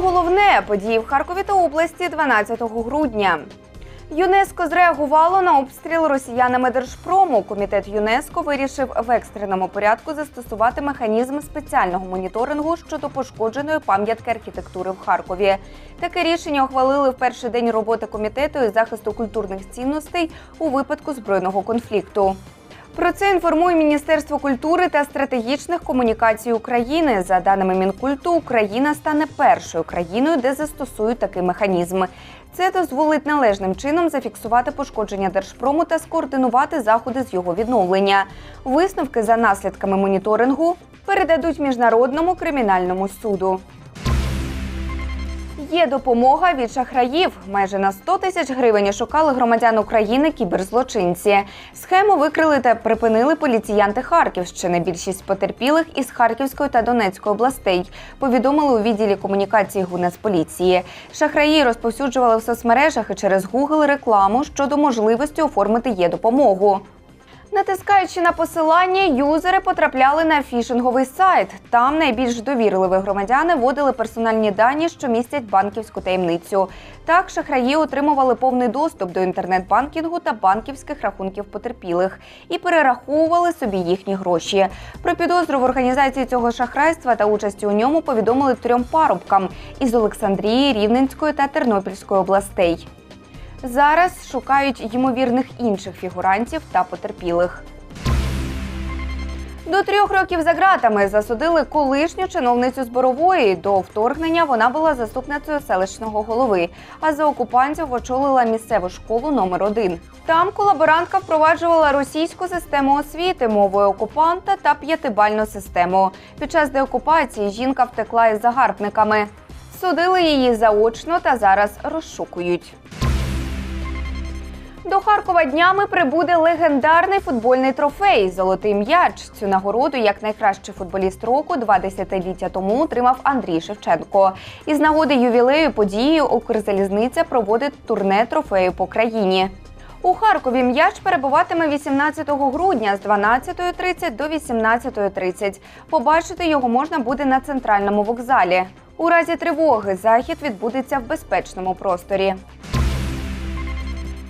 головне події в Харкові та області 12 грудня. ЮНЕСКО зреагувало на обстріл росіянами Держпрому. Комітет ЮНЕСКО вирішив в екстреному порядку застосувати механізм спеціального моніторингу щодо пошкодженої пам'ятки архітектури в Харкові. Таке рішення ухвалили в перший день роботи комітету із захисту культурних цінностей у випадку збройного конфлікту. Про це інформує Міністерство культури та стратегічних комунікацій України. За даними Мінкульту, Україна стане першою країною, де застосують такий механізм. Це дозволить належним чином зафіксувати пошкодження держпрому та скоординувати заходи з його відновлення. Висновки за наслідками моніторингу передадуть міжнародному кримінальному суду. Є допомога від шахраїв. Майже на 100 тисяч гривень шукали громадян України кіберзлочинці. Схему викрили та припинили поліціянти Харківщини. Більшість потерпілих із Харківської та Донецької областей. Повідомили у відділі комунікації Гунацполіції. Шахраї розповсюджували в соцмережах і через Google рекламу щодо можливості оформити є допомогу. Натискаючи на посилання, юзери потрапляли на фішинговий сайт. Там найбільш довірливі громадяни вводили персональні дані, що містять банківську таємницю. Так, шахраї отримували повний доступ до інтернет-банкінгу та банківських рахунків потерпілих і перераховували собі їхні гроші. Про підозру в організації цього шахрайства та участі у ньому повідомили трьом парубкам із Олександрії, Рівненської та Тернопільської областей. Зараз шукають ймовірних інших фігурантів та потерпілих. До трьох років за ґратами засудили колишню чиновницю з Борової. До вторгнення вона була заступницею селищного голови, а за окупантів очолила місцеву школу номер 1 Там колаборантка впроваджувала російську систему освіти мовою окупанта та п'ятибальну систему. Під час деокупації жінка втекла із загарбниками. Судили її заочно та зараз розшукують. До Харкова днями прибуде легендарний футбольний трофей Золотий м'яч. Цю нагороду як найкращий футболіст року два десятиліття тому отримав Андрій Шевченко. Із нагоди ювілею події Укрзалізниця проводить турне трофею по країні. У Харкові м'яч перебуватиме 18 грудня з 12.30 до 18.30. Побачити його можна буде на центральному вокзалі. У разі тривоги захід відбудеться в безпечному просторі.